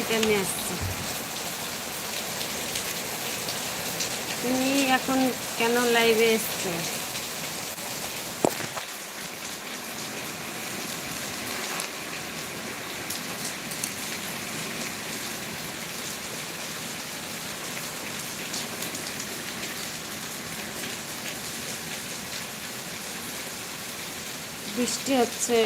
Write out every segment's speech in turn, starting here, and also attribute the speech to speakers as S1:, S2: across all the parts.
S1: ছিটে নিয়ে আসছে। তুমি এখন কেন লাইভে এসছো? বৃষ্টি হচ্ছে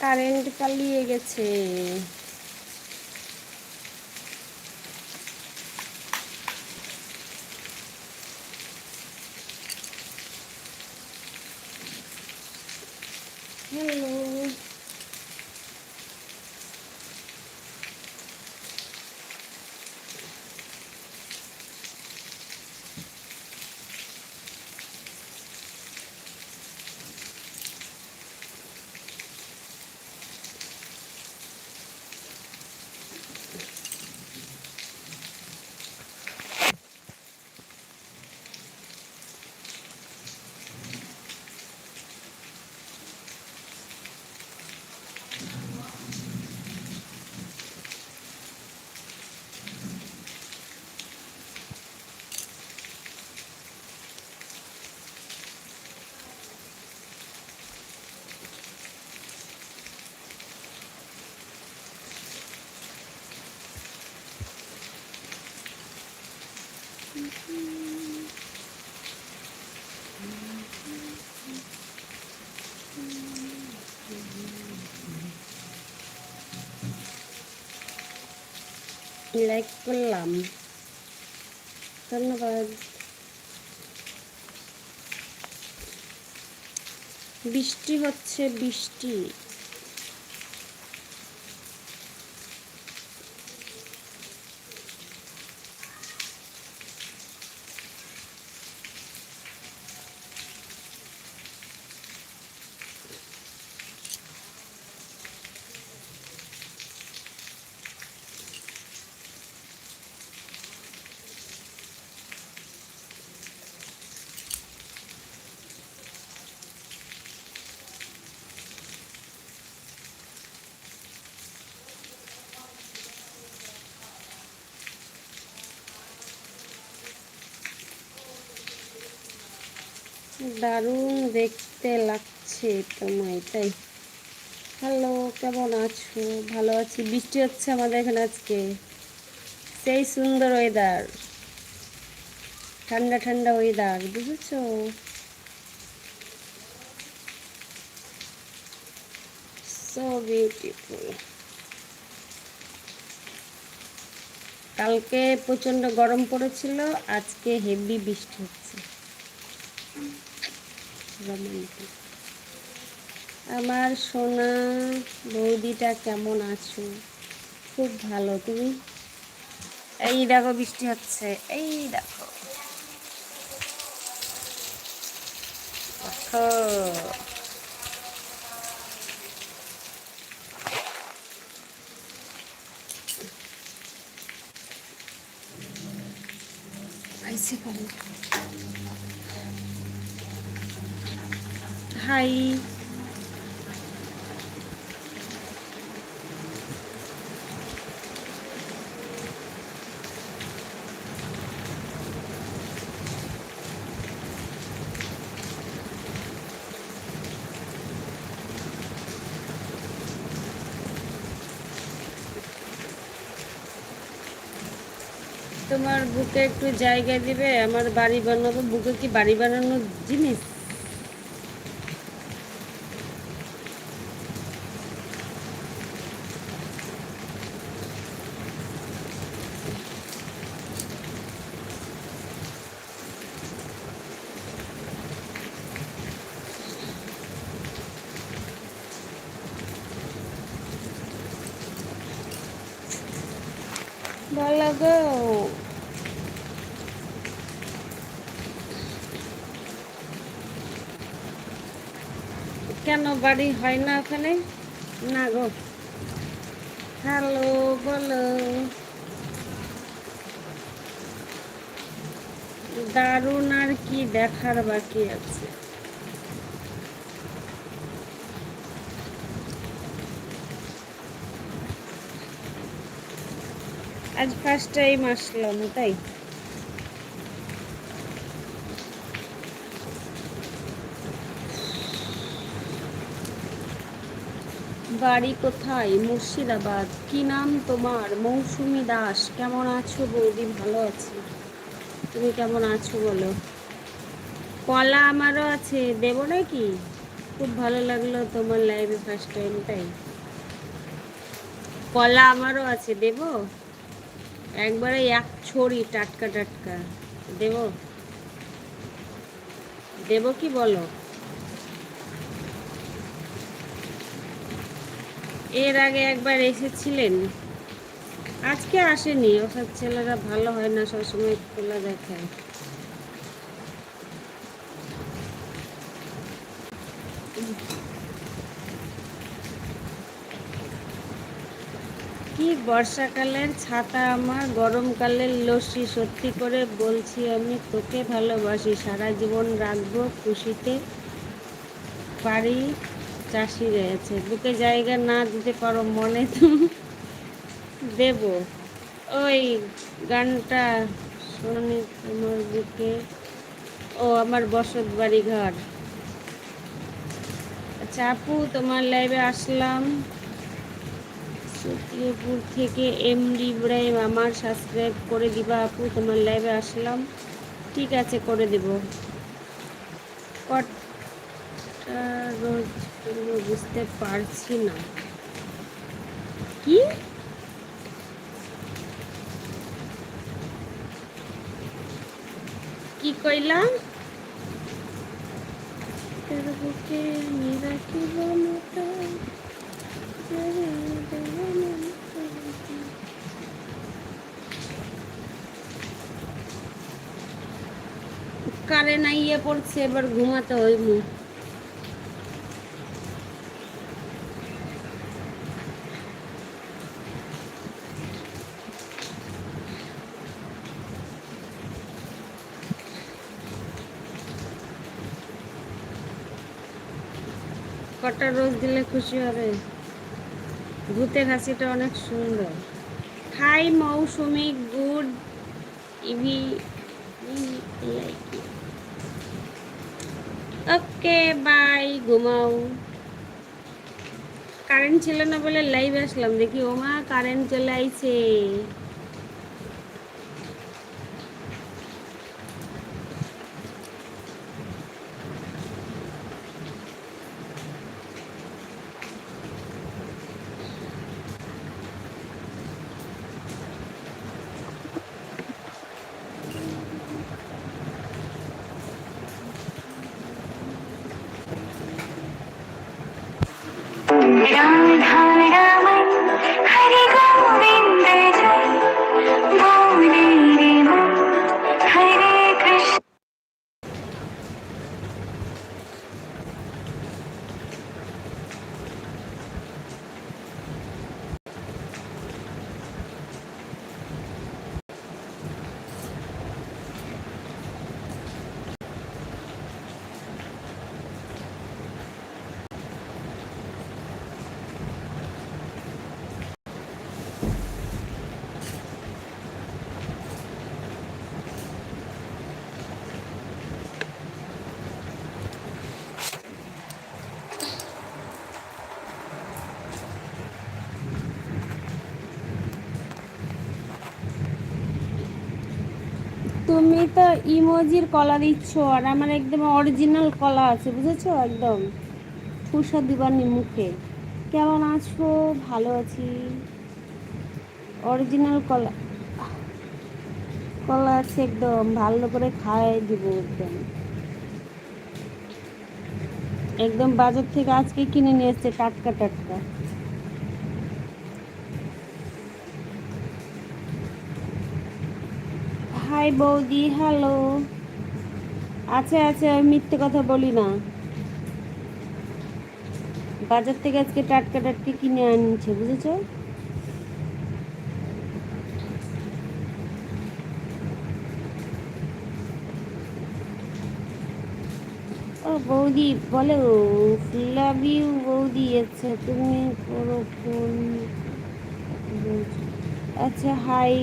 S1: কারেন্ট পালিয়ে গেছে হ্যালো লাইক করলাম ধন্যবাদ বৃষ্টি হচ্ছে বৃষ্টি। দারুণ দেখতে লাগছে তোমায়, তাই। হ্যালো, কেমন আছো? ভালো আছি। বৃষ্টি হচ্ছে আমাদের এখানে আজকে। সেই সুন্দর ওয়েদার ঠান্ডা ঠান্ডা ওয়েদার বুঝেছ? সো বিউটিফুল কালকে প্রচণ্ড গরম পড়েছিল, আজকে হেভি বৃষ্টি হচ্ছে। রোমান্টিক। আমার সোনা বৌদিটা কেমন আছো? খুব ভালো, তুমি? এই দেখো, বৃষ্টি হচ্ছে, এই দেখো। হাই তোমার বুকে একটু জায়গা দিবে আমার বাড়ি বানাবো বুকে কি বাড়ি বানানোর জিনিস বলো গো কেন বাড়ি হয় না ওখানে না গো। হ্যালো, বলো। দারুণ আর কি দেখার বাকি আছে। আজ ফার্স্ট টাইম আসলাম, তাই? বাড়ি কোথায়? মুর্শিদাবাদ। কি নাম তোমার? মৌসুমি দাস। কেমন আছো বৌদি? ভালো আছি। তুমি কেমন আছো বলো? কলা আমারও আছে। দেবো নাকি? খুব ভালো লাগল তোমার লাইভে ফার্স্ট টাইম তাই কলা আমারও আছে। দেব? একবারে এক ছড়ি টাটকা টাটকা। দেব? দেব কি বলো? এর আগে একবার এসেছিলেন? আজকে আসেনি, ওসব ছেলেরা ভালো হয় না, সবসময় খোলা দেখায়। কি বর্ষাকালের ছাতা আমার, গরমকালের লস্যি, সত্যি করে বলছি আমি তোকে ভালোবাসি, সারা জীবন রাখব খুশিতে, পারি চাষি রয়েছে। বুকে জায়গা না দিতে পারো মনে তো দেব। ওই গানটা শোনি তোমার বুকে। ও, আমার বসত বাড়ি ঘর। আচ্ছা আপু, তোমার লাইভে আসলাম। সত্যিপুর থেকে এম ডি ইব্রাহিম আমার সাবস্ক্রাইব করে দিবা আপু, তোমার লাইভে আসলাম। ঠিক আছে, করে দেব। কটা রোজ বুঝতে পারছি না। কি? কি কইলাম? তোর বুকে মতো কারেন্ট আইয়ে পড়ছে এবার ঘুমাতে হইব। কটা রোজ দিলে খুশি হবে? ভূতের হাসিটা অনেক সুন্দর। হাই মৌসুমি, গুড ইভি ওকে, বাই, ঘুমাও। কারেন্ট ছিল না বলে লাইভ আসলাম। দেখি, ওমা, কারেন্ট চলে আইছে। তুমি তো ইমোজির কলা দিচ্ছ আর আমার একদম অরিজিনাল কলা আছে, বুঝেছ? একদম। ফুসা দিবানি মুখে। কেমন আছো? ভালো আছি। অরিজিনাল কলা কলা আছে একদম, ভালো করে খাই দিব একদম। একদম বাজার থেকে আজকে কিনে নিয়ে এসছে টাটকা টাটকা। হাই বৌদি, হ্যালো। আছে আছে, আমি মিথ্যে কথা বলি না। বাজার থেকে আজকে টাটকা টাটকা কিনে আনছে, বুঝেছ? ও বৌদি, বলো ইউ বৌদি আচ্ছা তুমি আচ্ছা হাই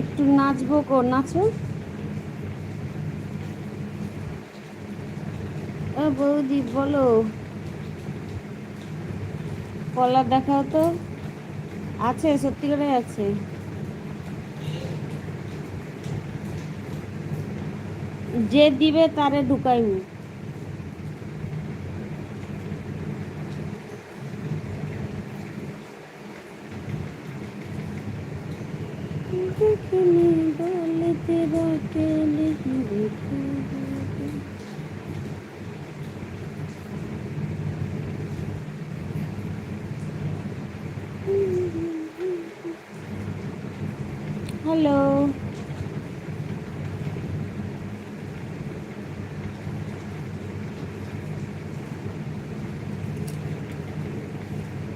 S1: একটু নাচবো কো নাচো। বৌদি, বলো। কলার দেখাও তো। আছে, সত্যি করে আছে। যে দিবে তারে দেখনি বলতে লিখি হ্যালো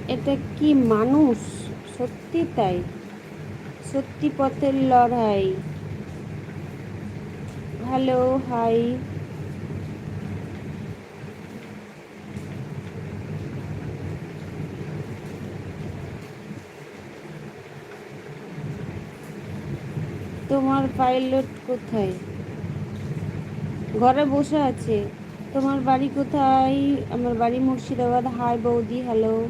S1: এটা কি মানুষ? সত্যি তাই? সত্যি পথের লড়াই। Hello, high. তোমার পাইলট কোথায়? ঘরে বসে আছে। তোমার বাড়ি কোথায়? আমার বাড়ি মুর্শিদাবাদ। হাই বৌদি, হ্যালো।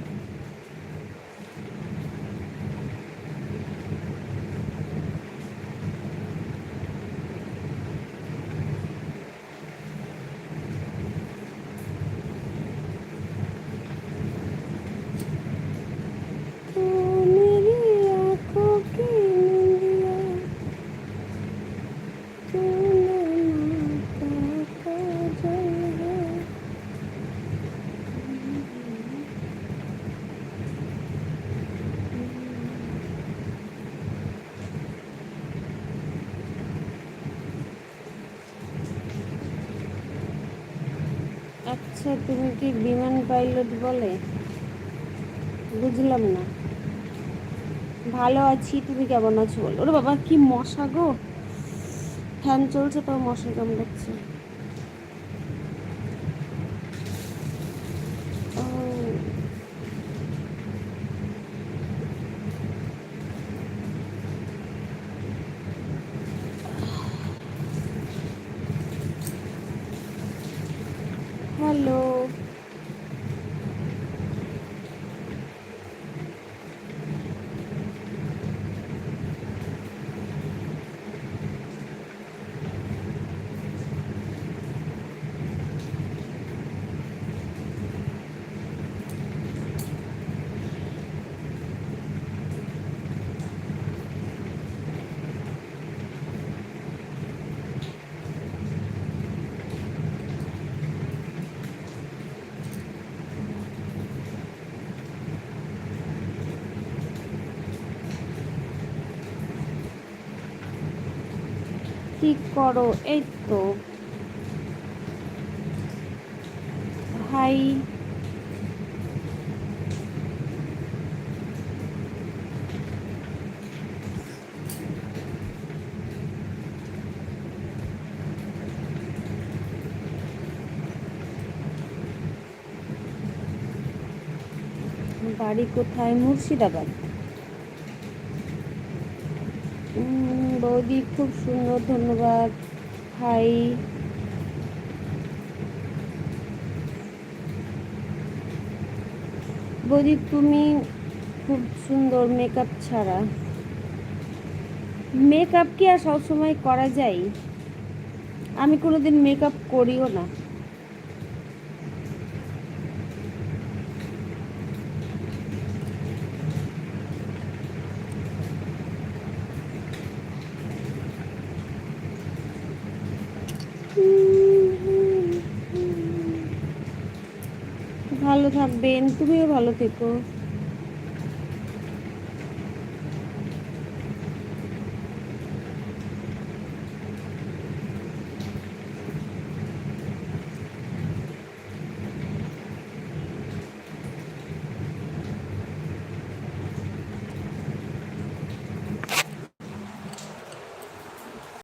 S1: তুমি কি বিমান পাইলট বলে? বুঝলাম না। ভালো আছি, তুমি কেমন আছো বলো? ওরে বাবা, কি মশা গো। ফ্যান চলছে তো মশা কামড়াচ্ছে ও, হ্যালো কি করো এই তো। হাই বাড়ি কোথায়? মুর্শিদাবাদ। বৌদি, খুব সুন্দর, ধন্যবাদ। হাই। বৌদি, তুমি খুব সুন্দর মেকআপ ছাড়া। মেকআপ কি আর সবসময় করা যায়? আমি কোনোদিন মেকআপ করিও না। ভালো থাকবেন তুমিও ভালো থেকো।